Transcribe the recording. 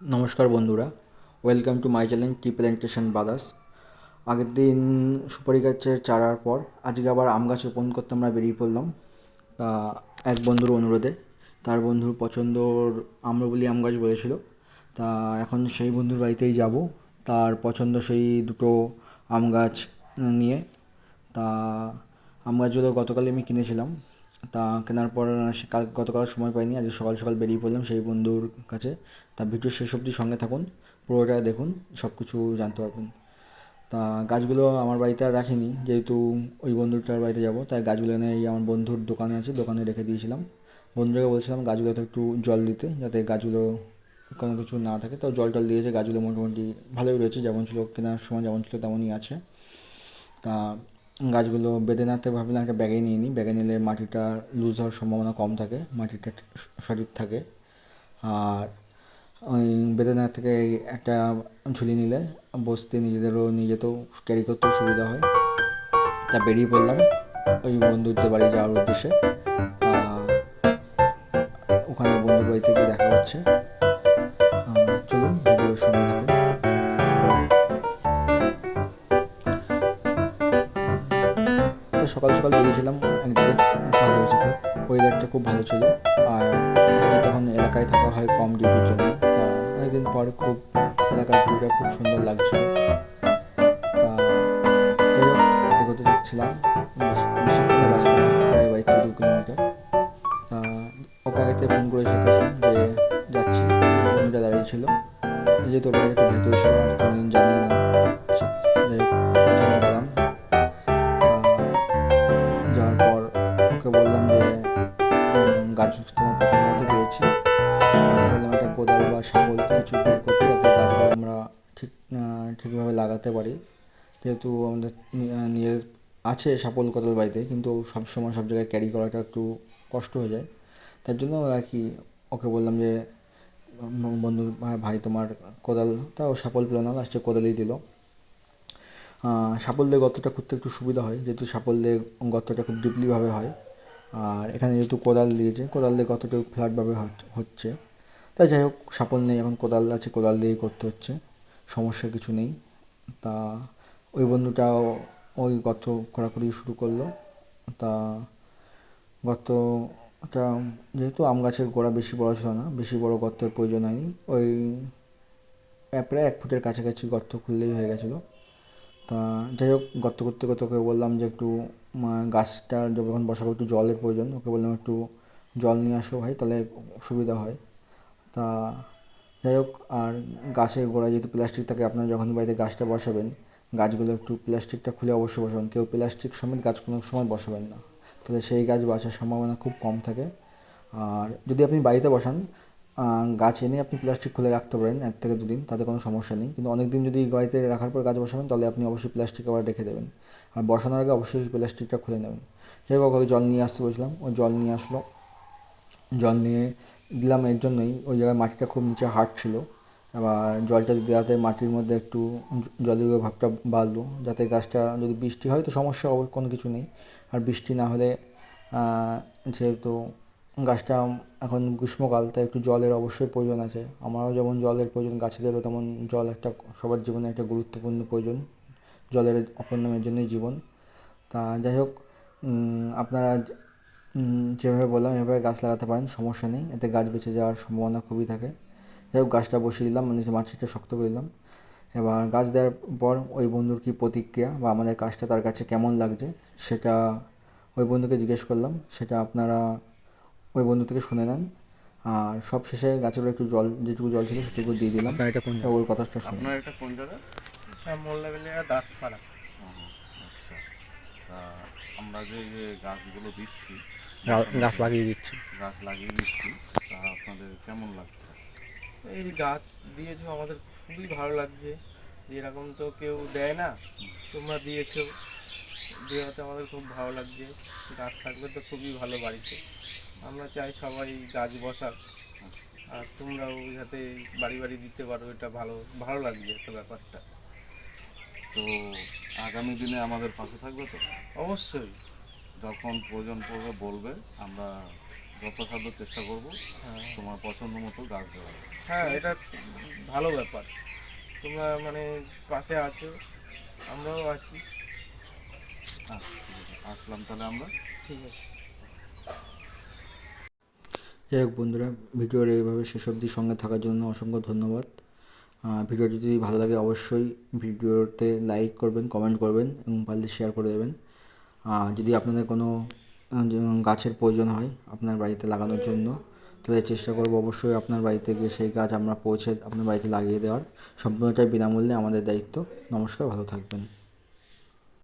নমস্কার বন্ধুরা welcome to my channel tea plantation বাদাস আগের দিন সুপারি গাছের চারার পর আজকে আবার আম গাছ রোপণ করতে আমরা বেরিয়ে পড়লাম। তা এক বন্ধুর অনুরোধে, তার বন্ধুর পছন্দর আম্রবলি আম গাছ বলেছিল। তা এখন সেই বন্ধুর বাড়িতেই যাব, তার পছন্দ সেই দুটো আম গাছ নিয়ে। তা আম গাছগুলো গতকালই আমি কিনেছিলাম। তা কেনার পর সে কাল গতকাল সময় পাইনি আজকে সকাল সকাল বেরিয়ে পড়লাম সেই বন্ধুর কাছে। তা ভিডিও শেষ অবধি সঙ্গে থাকুন, পুরোটা দেখুন সব কিছু জানতে পারবেন। তা গাছগুলো আমার বাড়িতে আর রাখিনি, যেহেতু ওই বন্ধুটার বাড়িতে যাব, তাই গাছগুলো এনে এই আমার বন্ধুর দোকানে আছে, দোকানে রেখে দিয়েছিলাম। বন্ধুকে বলছিলাম গাছগুলোতে একটু জল দিতে, যাতে গাছগুলো কোনো কিছু না থাকে। তো জল টল দিয়েছে, গাছগুলো মোটামুটি ভালোই রয়েছে, যেমন ছিল, কেনার সময় যেমন ছিল তেমনই আছে। তা গাছগুলো বেঁধে নাতে ভাবলাম একটা ব্যাগে নিয়ে নিই। ব্যাগে নিলে মাটিটা লুজ হওয়ার সম্ভাবনা কম থাকে, মাটিটা সঠিক থাকে। আর ওই বেদনা থেকে একটা ঝুলি নিলে বসতে নিজেদেরও নিয়ে যেতেও ক্যারি করতেও সুবিধা হয়। তা বেরিয়ে পড়লাম ওই বন্ধুদের বাড়ি যাওয়ার উদ্দেশ্যে। ওখানে বন্ধুর বাড়িতে গিয়ে দেখা হচ্ছে। চলুন ভিডিওর সঙ্গে থাকুন। সকাল সকাল বেরিয়েছিলাম একদিকে ভালো হয়েছে খুব। ওয়েদারটা খুব ভালো ছিল। আর তখন এলাকায় থাকা হয় কম ডিউটির জন্য, তা অনেকদিন পর খুব এলাকার ভিউটা খুব সুন্দর লাগছিল তা যাই হোক, এগোতে যাচ্ছিলাম। বেশ- বেশিক্ষণ রাস্তা প্রায় দু কিলোমিটার। তা ওকে ফোন করে শিখেছিলাম যে যাচ্ছি। বন্ধুটা দাঁড়িয়ে ছিল। যেহেতু ওর বাড়িটা একটু ভেতরে ছিল, আর কোনোদিন জানি তোমার পছন্দ মতো পেয়েছি। বললাম একটা কোদাল বা শাবল কিছু বের করতে যাতে গাছগুলো আমরা ঠিক ঠিকভাবে লাগাতে পারি। যেহেতু আমাদের নি- আহ, নিজের আছে শাবল কোদাল বাড়িতে কিন্তু সব সময় সব জায়গায় ক্যারি করাটা একটু কষ্ট হয়ে যায়। তার জন্য আর কি ওকে বললাম যে বন্ধু ভাই- তোমার কোদাল তাও সাপল পেল না লাস্টে কোদালই দিল। সাপল দিয়ে গর্তটা করতে একটু সুবিধা হয় যেহেতু সাপল দিয়ে গর্তটা খুব ডিপলিভাবে হয়। আর এখানে যেহেতু কোদাল দিয়েছে, কোদাল দিয়ে গর্তটা ফ্ল্যাটভাবে হচ্ছে তাই যাই হোক, সাপল নেই, এখন কোদাল আছে, কোদাল দিয়েই করতে হচ্ছে, সমস্যা কিছু নেই। তা ওই বন্ধুটাও ওই গর্ত কড়াকড়ি শুরু করল। তা গর্তটা যেহেতু আম গাছের গোড়া বেশি বড় ছিল না, বেশি বড় গর্তের প্রয়োজন হয়নি, ওই প্রায় এক ফুটের কাছাকাছি গর্ত খুললেই হয়ে গেছিল। তা যাই হোক গর্ত করতে করতে ওকে বললাম যে একটু উম, গাছটার যখন বসাবো একটু জলের প্রয়োজন ওকে বললাম একটু জল নিয়ে আসো ভাই তাহলে সুবিধা হয়। তা যাই হোক আর গাছের গোড়ায় যেহেতু প্লাস্টিক থাকে আপনারা যখন বাড়িতে গাছটা বসাবেন গাছগুলো একটু প্লাস্টিকটা খুলে অবশ্যই বসাবেন। কেউ প্লাস্টিক সমেত গাছ কোনো সময় বসাবেন না। তাহলে সেই গাছ বাঁচার সম্ভাবনা খুব কম থাকে। আর যদি আপনি বাড়িতে বসান গাছ এনে আপনি প্লাস্টিক খুলে রাখতে পারেন এক থেকে দুদিন, তাতে কোনো সমস্যা নেই। কিন্তু অনেক দিন যদি বাড়িতে রাখার পর গাছ বসাবেন, তাহলে আপনি অবশ্যই প্লাস্টিক আবার রেখে দেবেন। আর বসানোর আগে অবশ্যই প্লাস্টিকটা খুলে নেবেন। যাই হোক জল নিয়ে আসতে বলছিলাম, ও জল নিয়ে আসলো। জল নিয়ে দিলাম এর জন্যই, ওই জায়গায় মাটিটা খুব নিচে হার্ড ছিল। এবার জলটা দেওয়াতে মাটির মধ্যে একটু জ- জলীয় ভাবটা বাড়লো, যাতে গাছটা যদি বৃষ্টি হয়, তো সমস্যা কোনো কিছু নেই। আর বৃষ্টি না হলে যেহেতু গাছটা এখন গ্রীষ্মকাল, তাই একটু জলের অবশ্যই প্রয়োজন আছে। আমারও যেমন জলের প্রয়োজন, গাছেদেরও তেমন জল একটা সবার জীবনে একটা গুরুত্বপূর্ণ প্রয়োজন, জলের অপর নামের জন্যই জীবন। তা যাই হোক আপনারা যেভাবে বললাম, এভাবে গাছ লাগাতে পারেন, সমস্যা নেই, এতে গাছ বেঁচে যাওয়ার সম্ভাবনা খুবই থাকে। যাই হোক, গাছটা বসিয়ে দিলাম মানে যে মাটিটা শক্ত করে দিলাম। এবার গাছ দেওয়ার পর ওই বন্ধুর কী প্রতিক্রিয়া বা আমাদের কাজটা তার কাছে কেমন লাগছে, সেটা ওই বন্ধুকে জিজ্ঞেস করলাম, সেটা আপনারা ওই বন্ধু থেকে শুনে নেন। আর সব শেষে গাছের একটু জল যেটুকু জল ছিল সেটুকু দিয়ে দিলাম। এটা কোনটা ওর কথাটা শুনুন। আপনার এটা কোন জায়গা? হ্যাঁ মোল্লা বেলিয়া দাসপাড়া আচ্ছা। তা আমরা যে যে গাছগুলো দিচ্ছি গাছ লাগিয়ে দিচ্ছি। গাছ লাগিয়ে দিচ্ছি তা আপনাদের কেমন লাগছে? এই গাছ দিয়েছ আমাদের খুবই ভালো লাগছে। এরকম তো কেউ দেয় না তোমরা দিয়েছ। দেওয়াতে আমাদের খুব ভালো লাগছে। গাছ থাকলে তো খুবই ভালো বাড়িতে। আমরা চাই সবাই গাছ বসাক। আর তোমরাও যাতে বাড়ি বাড়ি দিতে পারো এটা ভালো ভালো লাগবে একটা ব্যাপারটা। তো আগামী দিনে আমাদের পাশে থাকবে তো? অবশ্যই। যখন প্রয়োজন পড়বে বলবে আমরা যথাসাধ্য চেষ্টা করব হ্যাঁ। তোমার পছন্দ মতো গাছ দেওয়ার। হ্যাঁ এটা ভালো ব্যাপার। তোমরা মানে পাশে আছো আমরাও আছি আসলাম তাহলে আমরা। ঠিক আছে। যাই হোক বন্ধুরা, ভিডিওর এইভাবে শেষ অবধি সঙ্গে থাকার জন্য অসংখ্য ধন্যবাদ। ভিডিও যদি ভালো লাগে অবশ্যই ভিডিওতে লাইক করবেন কমেন্ট করবেন এবং পারলে শেয়ার করে দেবেন। যদি আপনাদের কোনো গাছের প্রয়োজন হয় আপনার বাড়িতে লাগানোর জন্য, তাহলে চেষ্টা করব অবশ্যই আপনার বাড়িতে গিয়ে সেই গাছ আমরা পৌঁছে আপনার বাড়িতে লাগিয়ে দেওয়ার। সম্পূর্ণটাই বিনামূল্যে আমাদের দায়িত্ব। নমস্কার, ভালো থাকবেন।